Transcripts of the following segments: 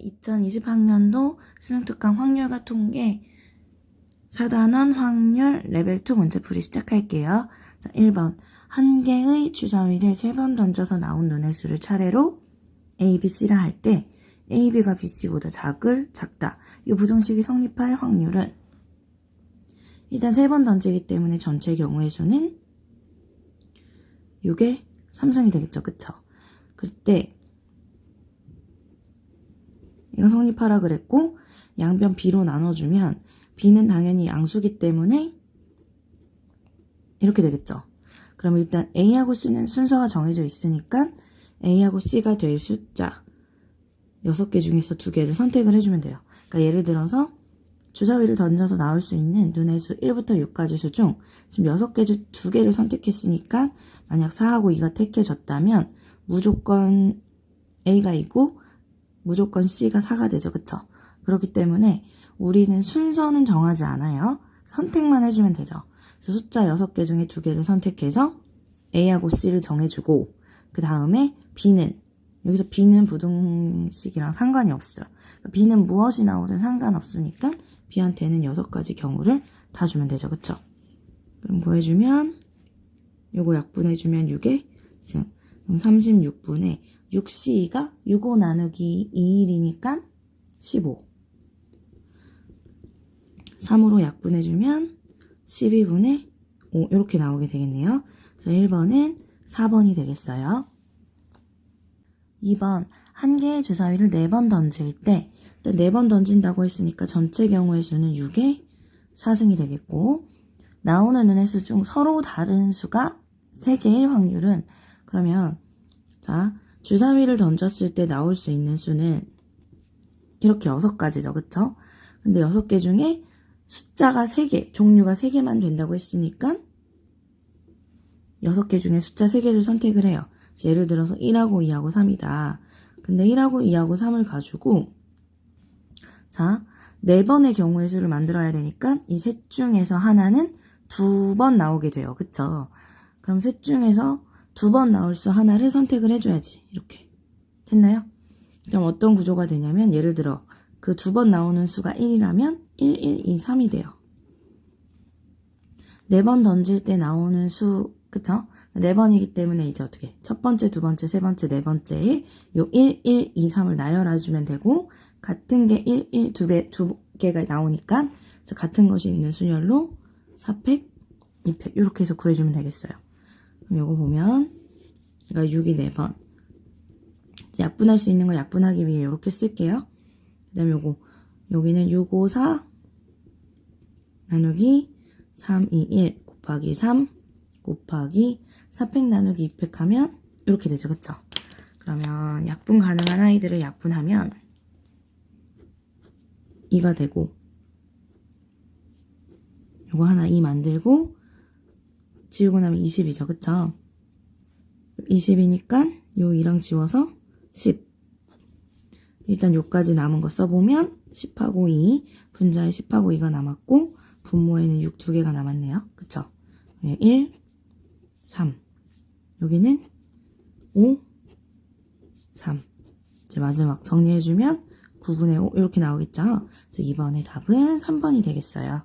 2020학년도 수능특강 확률과 통계 4단원 확률 레벨 2 문제풀이 시작할게요. 자, 1번. 한 개의 주사위를 세번 던져서 나온 눈의 수를 차례로 A, B, C라 할 때 A, B가 B, C보다 작을, 작다. 이 부등식이 성립할 확률은 일단 세번 던지기 때문에 전체 경우의 수는 6의 3승이 되겠죠. 그쵸? 그때 이거 성립하라 그랬고 양변 B로 나눠주면 B는 당연히 양수기 때문에 이렇게 되겠죠. 그럼 일단 A하고 C는 순서가 정해져 있으니까 A하고 C가 될 숫자 6개 중에서 2개를 선택을 해주면 돼요. 그러니까 예를 들어서 주사위를 던져서 나올 수 있는 눈의 수 1부터 6까지 수 중 지금 6개 중 2개를 선택했으니까 만약 4하고 2가 택해졌다면 무조건 A가 이고 무조건 C가 4가 되죠. 그쵸? 그렇기 때문에 우리는 순서는 정하지 않아요. 선택만 해주면 되죠. 그래서 숫자 6개 중에 2개를 선택해서 A하고 C를 정해주고 그 다음에 B는 여기서 B는 부등식이랑 상관이 없어요. 그러니까 B는 무엇이 나오든 상관없으니까 B한테는 6가지 경우를 다 주면 되죠. 그쵸? 그럼 구해주면 요거 약분해주면 6의 승. 그럼 36분의 6C가 6호 나누기 2일이니까 15. 3으로 약분해주면 12분의 5 이렇게 나오게 되겠네요. 그래서 1번은 4번이 되겠어요. 2번 한 개의 주사위를 4번 던질 때 4번 던진다고 했으니까 전체 경우의 수는 6의 4승이 되겠고 나오는 눈의 수 중 서로 다른 수가 3개일 확률은 그러면 자 주사위를 던졌을 때 나올 수 있는 수는 이렇게 6가지죠. 그쵸? 근데 6개 중에 숫자가 3개, 종류가 3개만 된다고 했으니까 6개 중에 숫자 3개를 선택을 해요. 예를 들어서 1하고 2하고 3이다. 근데 1하고 2하고 3을 가지고 자, 4번의 경우의 수를 만들어야 되니까 이 셋 중에서 하나는 두 번 나오게 돼요. 그쵸? 그럼 셋 중에서 두 번 나올 수 하나를 선택을 해줘야지. 이렇게. 됐나요? 그럼 어떤 구조가 되냐면 예를 들어 그 두 번 나오는 수가 1이라면 1, 1, 2, 3이 돼요. 네 번 던질 때 나오는 수, 그쵸? 네 번이기 때문에 이제 어떻게 첫 번째, 두 번째, 세 번째, 네 번째에 요 1, 1, 2, 3을 나열해 주면 되고 같은 게 1, 1, 두 배, 두 개가 나오니까 같은 것이 있는 순열로 4팩, 2팩 이렇게 해서 구해주면 되겠어요. 요거 보면 그러니까 6이 4번 약분할 수 있는 거 약분하기 위해 이렇게 쓸게요. 그 다음에 요거 여기는 6, 5, 4 나누기 3, 2, 1 곱하기 3 곱하기 4팩 나누기 2팩 하면 이렇게 되죠. 그쵸? 그러면 약분 가능한 아이들을 약분하면 2가 되고 요거 하나 2 만들고 지우고 나면 20이죠. 그쵸? 20이니까 요 2랑 지워서 10 일단 요까지 남은 거 써보면 10하고 2 분자에 10하고 2가 남았고 분모에는 6두 개가 남았네요. 그쵸? 1, 3 여기는 5, 3 이제 마지막 정리해주면 9분의 5 이렇게 나오겠죠? 그래서 2번의 답은 3번이 되겠어요.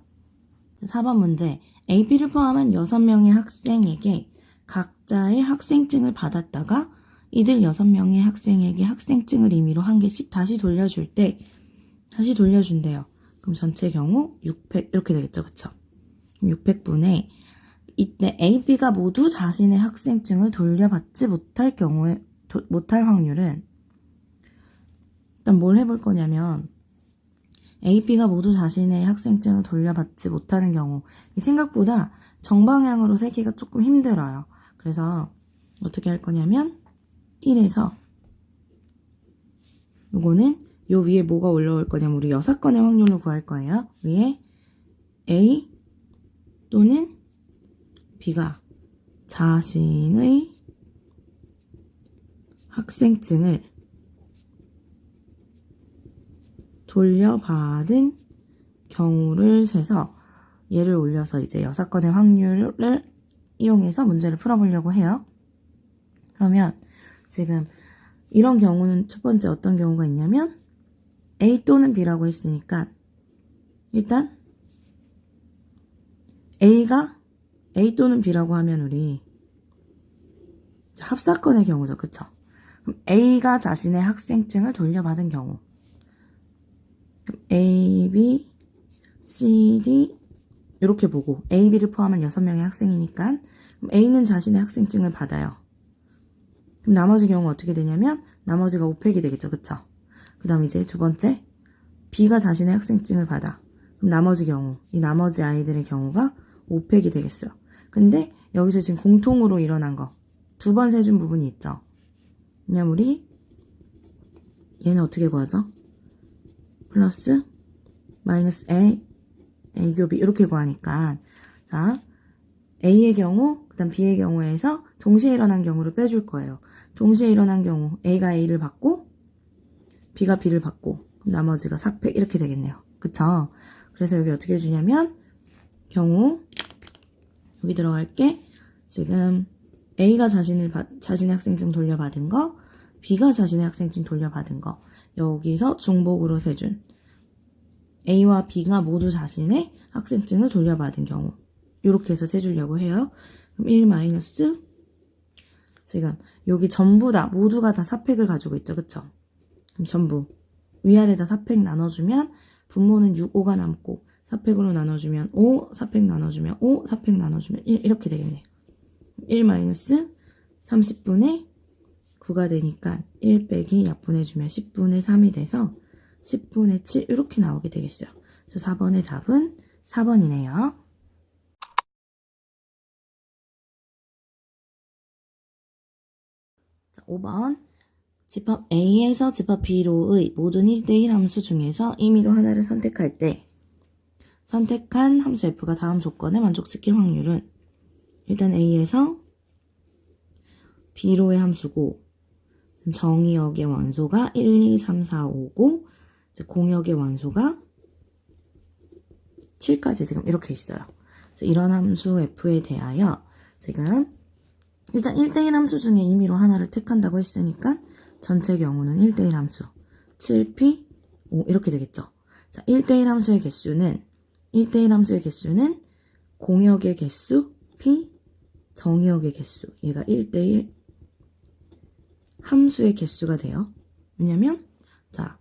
4번 문제 AB를 포함한 6명의 학생에게 각자의 학생증을 받았다가 이들 6명의 학생에게 학생증을 임의로 한 개씩 다시 돌려줄 때 다시 돌려준대요. 그럼 전체 경우 600 이렇게 되겠죠. 그쵸? 600분의 이때 A, B가 모두 자신의 학생증을 돌려받지 못할 경우에 도, 못할 확률은 일단 뭘 해볼 거냐면 A, B가 모두 자신의 학생증을 돌려받지 못하는 경우 생각보다 정방향으로 세기가 조금 힘들어요. 그래서 어떻게 할 거냐면 1에서 요거는 요 위에 뭐가 올라올 거냐면 우리 여섯 건의 확률을 구할 거예요. 위에 A 또는 B가 자신의 학생증을 돌려받은 경우를 세서 얘를 올려서 이제 여섯 건의 확률을 이용해서 문제를 풀어보려고 해요. 그러면 지금 이런 경우는 첫 번째 어떤 경우가 있냐면 A 또는 B라고 했으니까 일단 A가 A 또는 B라고 하면 우리 합사건의 경우죠. 그쵸? 그럼 A가 자신의 학생증을 돌려받은 경우 A, B, C, D 이렇게 보고 A, B를 포함한 6명의 학생이니까 A는 자신의 학생증을 받아요. 그럼 나머지 경우 어떻게 되냐면 나머지가 5팩이 되겠죠. 그쵸? 그 다음 이제 두 번째 B가 자신의 학생증을 받아. 그럼 나머지 경우 이 나머지 아이들의 경우가 5팩이 되겠어요. 근데 여기서 지금 공통으로 일어난 거 두 번 세준 부분이 있죠. 그냥 우리 얘는 어떻게 구하죠? 플러스 마이너스 A A 교 B 이렇게 구하니까 자 A의 경우 그 다음 B의 경우에서 동시에 일어난 경우를 빼줄 거예요. 동시에 일어난 경우 A가 A를 받고 B가 B를 받고 나머지가 4팩 이렇게 되겠네요. 그쵸? 그래서 여기 어떻게 해주냐면 경우 여기 들어갈게 지금 A가 자신을 받- 자신의 학생증 돌려받은 거 B가 자신의 학생증 돌려받은 거 여기서 중복으로 세준 A와 B가 모두 자신의 학생증을 돌려받은 경우 이렇게 해서 세주려고 해요. 그럼 1 마이너스 지금 여기 전부 다 모두가 다 4팩을 가지고 있죠. 그쵸? 그럼 전부 위아래다 4팩 나눠주면 분모는 6, 5가 남고 4팩으로 나눠주면 5, 4팩 나눠주면 5, 4팩 나눠주면 1 이렇게 되겠네요. 1 마이너스 30분의 9가 되니까 1 빼기 약분해주면 10분의 3이 돼서 10분의 7 이렇게 나오게 되겠어요. 그래서 4번의 답은 4번이네요. 자, 5번 집합 A에서 집합 B로의 모든 1대1 함수 중에서 임의로 하나를 선택할 때 선택한 함수 F가 다음 조건에 만족시킬 확률은 일단 A에서 B로의 함수고 정의역의 원소가 1, 2, 3, 4, 5고 이제 공역의 원소가 7까지 지금 이렇게 있어요. 이런 함수 F에 대하여 지금 일단 1대1 함수 중에 임의로 하나를 택한다고 했으니까 전체 경우는 1대1 함수 7p 5 이렇게 되겠죠. 자, 1대1 함수의 개수는 1대1 함수의 개수는 공역의 개수 p 정의역의 개수 얘가 1대1 함수의 개수가 돼요. 왜냐면 자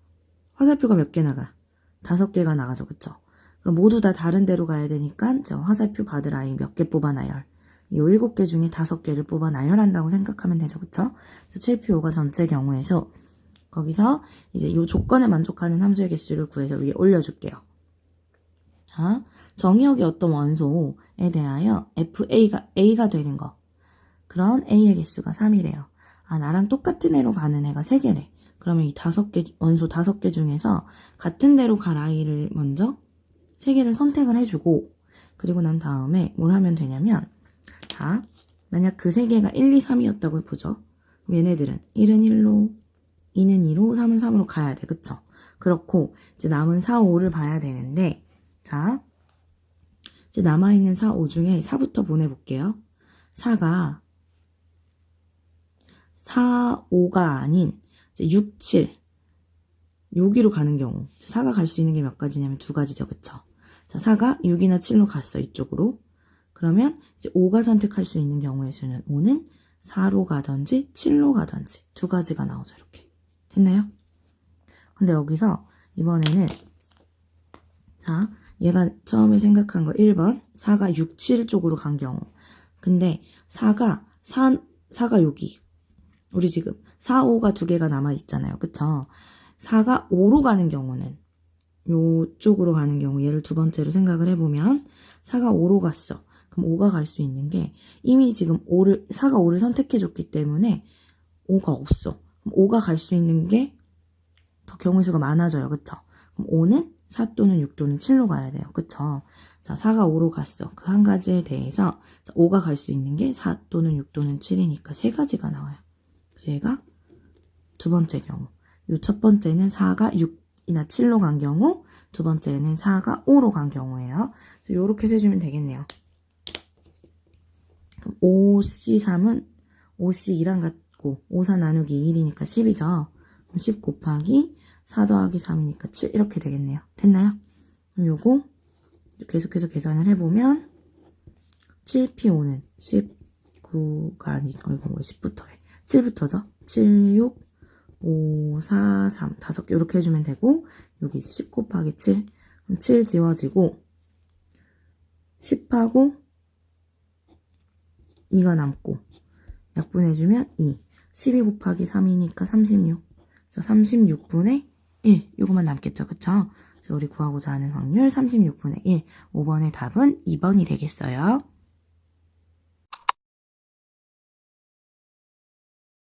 화살표가 몇 개 나가? 다섯 개가 나가죠. 그쵸? 그럼 모두 다 다른 데로 가야 되니까 저 화살표 받을 아이 몇개 뽑아놔요. 이 일곱 개 중에 다섯 개를 뽑아 나열한다고 생각하면 되죠. 그쵸? 그래서 7P5가 전체 경우의 수. 거기서 이제 이 조건에 만족하는 함수의 개수를 구해서 위에 올려줄게요. 자, 정의역의 어떤 원소에 대하여 FA가 A가 되는 거. 그런 A의 개수가 3이래요. 아, 나랑 똑같은 애로 가는 애가 3개래. 그러면 이 다섯 개, 원소 다섯 개 중에서 같은 데로 갈 아이를 먼저 3개를 선택을 해주고, 그리고 난 다음에 뭘 하면 되냐면, 자, 만약 그 세 개가 1, 2, 3이었다고 보죠. 그럼 얘네들은 1은 1로, 2는 2로, 3은 3으로 가야 돼. 그쵸? 그렇고, 이제 남은 4, 5를 봐야 되는데, 자, 이제 남아있는 4, 5 중에 4부터 보내볼게요. 4가 4, 5가 아닌 이제 6, 7 여기로 가는 경우 4가 갈 수 있는 게 몇 가지냐면 두 가지죠. 그쵸? 자, 4가 6이나 7로 갔어. 이쪽으로. 그러면 이제 5가 선택할 수 있는 경우의 수는 5는 4로 가든지 7로 가든지 두 가지가 나오죠. 이렇게. 됐나요? 근데 여기서 이번에는 자, 얘가 처음에 생각한 거 1번 4가 6, 7 쪽으로 간 경우 근데 4가 4, 4가 여기 우리 지금 4, 5가 두 개가 남아 있잖아요. 그쵸? 4가 5로 가는 경우는 요쪽으로 가는 경우 얘를 두 번째로 생각을 해보면 4가 5로 갔어. 그럼 5가 갈 수 있는 게 이미 지금 5를 4가 5를 선택해줬기 때문에 5가 없어. 그럼 5가 갈 수 있는 게 더 경우의 수가 많아져요. 그쵸? 그럼 5는 4 또는 6 또는 7로 가야 돼요. 그쵸? 자, 4가 5로 갔어. 그 한 가지에 대해서 5가 갈 수 있는 게 4 또는 6 또는 7이니까 세 가지가 나와요. 얘가 두 번째 경우. 요첫 번째는 4가 6이나 7로 간 경우, 두 번째는 4가 5로 간 경우예요. 요렇게 세주면 되겠네요. 그럼 5C3은 5C2랑 같고, 5, 4 나누기 1이니까 10이죠. 그럼 10 곱하기 4 더하기 3이니까 7 이렇게 되겠네요. 됐나요? 그럼 요거 계속해서 계산을 해보면 7P5는 19가 아니죠. 뭐 10부터 해. 7부터죠. 7, 6, 5, 4, 3, 5개 이렇게 해주면 되고 여기 이제 10 곱하기 7 그럼 7 지워지고 10하고 2가 남고 약분해주면 2 12 곱하기 3이니까 36 그래서 36분의 1 요것만 남겠죠? 그쵸? 그래서 우리 구하고자 하는 확률 36분의 1 5번의 답은 2번이 되겠어요